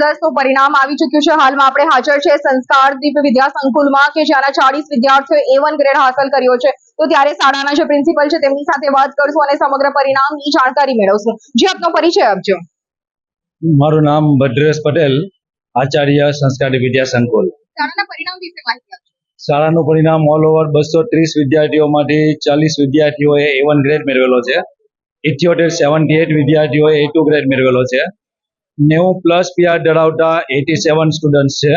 દસનું પરિણામ આવી ચૂક્યું છે. હાલમાં આપણે હાજર છે સંસ્કાર દીપ વિદ્યા સંકુલમાં કે જ્યાંના ચાલીસ વિદ્યાર્થીઓએ એ વન ગ્રેડ હાંસલ કર્યો છે. તો ત્યારે શાળાના જે પ્રિન્સિપલ છે તેમની સાથે વાત કરશું અને સમગ્ર પરિણામની જાણકારી મેળવશું. જે આપનો પરિચય આપજો. મારું નામ ભદ્રેશ પટેલ આચાર્ય સંસ્કારી વિદ્યા સંકુલ. શાળાના પરિણામ વિશે માહિતી શાળાનું પરિણામ ઓલ ઓવર બસો ત્રીસ વિદ્યાર્થીઓમાંથી ચાલીસ વિદ્યાર્થીઓએ એ વન ગ્રેડ મેળવેલો છે. ઇથ્યોતેર સેવન્ટી એટ વિદ્યાર્થીઓએ એ ટુ ગ્રેડ મેળવેલો છે. નેવું પ્લસ પીઆર ધરાવતા એટી સેવન સ્ટુડન્ટ્સ છે.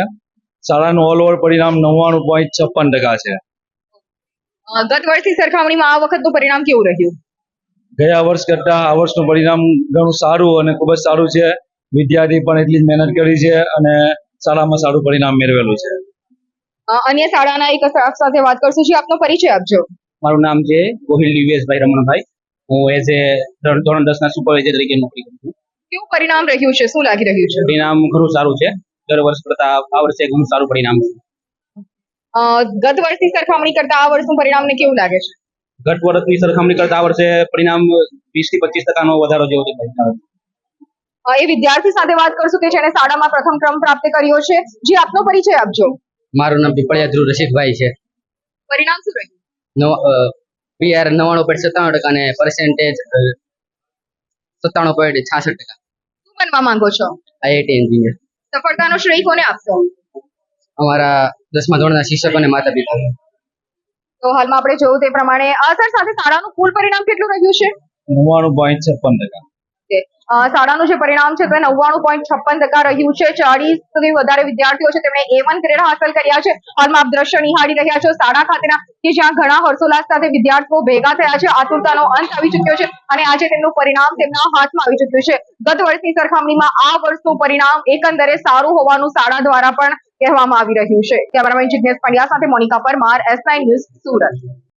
શાળાનું ઓલ ઓવર પરિણામ નવ્વાણું પોઈન્ટ છપ્પન ટકા છે. ગત વર્ષની સરખામણીમાં આ વખતનું પરિણામ કેવું રહ્યું? ગયા વર્ષ કરતાં આ વર્ષનું પરિણામ ઘણું સારું અને ખૂબ જ સારું છે. વિદ્યાર્થી પણ એટલી જ મહેનત કરી છે અને શાળામાં સારું પરિણામ મેળવેલું છે. અન્ય શાળાના એક સ્ટાફ સાથે વાત કરશું છે આપનો પરિચય આપજો. મારું નામ છે ગોહિલ દિવ્યેશભાઈ રમણભાઈ. હું એઝ એ ધોરણ દસના સુપરવાઇઝર તરીકે નોકરી કરું છું. કેવું પરિણામ રહ્યું છે? શું લાગી રહ્યું છે? પરિણામ ઘણું સારું છે. દર વર્ષ કરતા આ વર્ષે ઘણું સારું પરિણામ છે. ગત વર્ષની સરખામણી કરતા આ વર્ષનું પરિણામને કેવું લાગે છે? ગત વર્ષની સરખામણી કરતા આ વર્ષે પરિણામ વીસથી પચીસ ટકાનો વધારો જેવો દેખાય છે. એ વિદ્યાર્થી સાથે વાત કરશું કે જેને શાળામાં પ્રથમ ક્રમ પ્રાપ્ત કર્યો છે. જે આપનો પરિચય આપજો. મારું નામ પીપળિયા ધ્રુવ રસિકભાઈ છે. પરિણામ શું રહ્યું? પીઆર નવ્વાણું પોઈન્ટ સત્તાણું ટકા અને પર્સેન્ટેજ સત્તાણું પોઈન્ટ છાસઠ ટકા. શું બનવા માંગો છો? IIT engineer. સફળતાનો શ્રેય કોને આપશો? અમારા દસમા ધોરણના શિક્ષકો અને માતા પિતા. તો હાલમાં આપણે જોયું તે પ્રમાણે આ સર સાથે શાળાનું કુલ પરિણામ કેટલું રહ્યું છે? નવ્વાણું પોઈન્ટ છપ્પન ટકા. શાળાનું જે પરિણામ છે, તે નવ્વાણું પોઈન્ટ છપ્પન ટકા રહ્યું છે. ચાલીસથી વધારે વિદ્યાર્થીઓ છે, તેમણે એ વન ગ્રેડ હાંસલ કર્યા છે. હાલમાં આપ દ્રશ્ય નિહાળી રહ્યા છો શાળા ખાતેના, કે જ્યાં ઘણા હર્ષોલ્લાસ સાથે વિદ્યાર્થીઓ ભેગા થયા છે. આતુરતાનો અંત આવી ચુક્યો છે અને આજે તેમનું પરિણામ તેમના હાથમાં આવી ચુક્યું છે. ગત વર્ષની સરખામણીમાં આ વર્ષનું પરિણામ એકંદરે સારું હોવાનું શાળા દ્વારા પણ કહેવામાં આવી રહ્યું છે. કેમેરામેન જિજ્ઞેશ પંડ્યા સાથે Monika Parmar S nine news Surat.